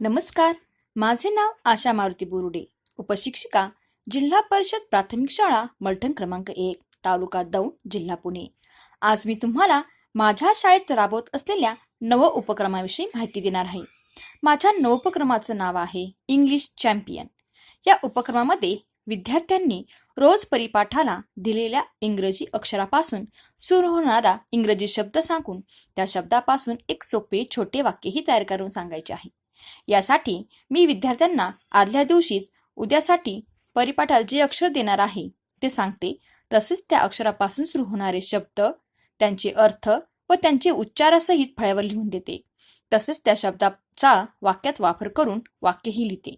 नमस्कार माझे नाव आशा मारुती बोरुडे उपशिक्षिका जिल्हा परिषद प्राथमिक शाळा मलठण क्रमांक एक तालुका दौंड जिल्हा पुणे. आज मी तुम्हाला माझ्या शाळेत राबवत असलेल्या नव उपक्रमाविषयी माहिती देणार आहे. माझ्या नवोपक्रमाचं नाव आहे इंग्लिश चॅम्पियन. या उपक्रमामध्ये विद्यार्थ्यांनी रोज परिपाठाला दिलेल्या इंग्रजी अक्षरापासून सुरू होणारा इंग्रजी शब्द सांगून त्या शब्दापासून एक सोपे छोटे वाक्यही तयार करून सांगायचे आहे. यासाठी मी विद्यार्थ्यांना आदल्या दिवशीच उद्यासाठी परिपाठाला जे अक्षर देणार आहे ते सांगते. तसेच त्या अक्षरापासून सुरू होणारे शब्द त्यांचे अर्थ व त्यांचे उच्चारासहित फळ्यावर लिहून देते. तसेच त्या शब्दाचा वाक्यात वापर करून वाक्यही लिहिते.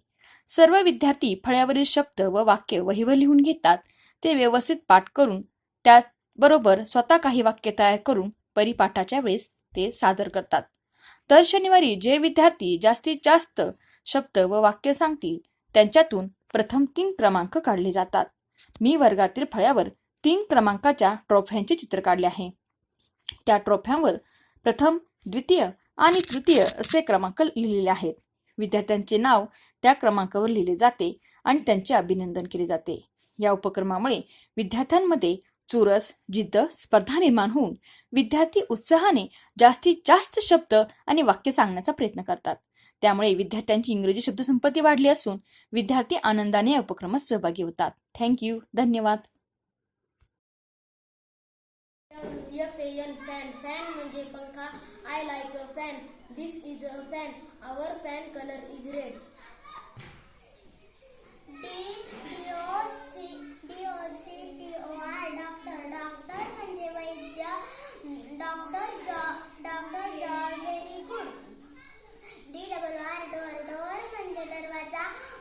सर्व विद्यार्थी फळ्यावरील शब्द व वाक्य वहीवर लिहून घेतात. ते व्यवस्थित पाठ करून त्याबरोबर स्वतः काही वाक्य तयार करून परिपाठाच्या वेळेस ते सादर करतात. दर शनिवारी जे विद्यार्थी जास्तीत जास्त शब्द व वाक्य सांगतील त्यांच्यातून प्रथम तीन क्रमांक काढले जातात. मी वर्गातील फळ्यावर तीन क्रमांकाच्या ट्रॉफ्यांचे चित्र काढले आहे. त्या ट्रॉफ्यांवर प्रथम द्वितीय आणि तृतीय असे क्रमांक लिहिलेले आहेत. विद्यार्थ्यांचे नाव त्या क्रमांकावर लिहिले जाते आणि त्यांचे अभिनंदन केले जाते. या उपक्रमामुळे विद्यार्थ्यांमध्ये चुरस जिद्द स्पर्धा निर्माण होऊन विद्यार्थी उत्साहाने जास्तीत जास्त शब्द आणि वाक्य सांगण्याचा प्रयत्न करतात. त्यामुळे विद्यार्थ्यांची इंग्रजी शब्दसंपत्ती वाढली असून विद्यार्थी आनंदाने या उपक्रमात सहभागी होतात. थँक्यू धन्यवाद. म्हणजे पंखा.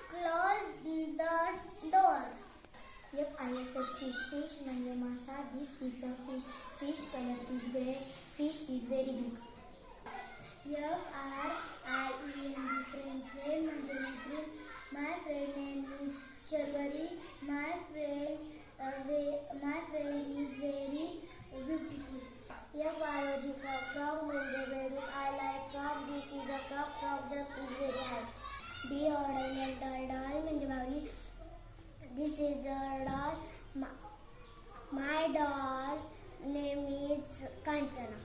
close the door. Yep, I have a fish. Fish, my masa. This is a fish. Fish color is grey. Fish is very big. Yep, R, I, E, N, different. The order doll doll म्हणजे बावली this is a doll my doll name is Kanchana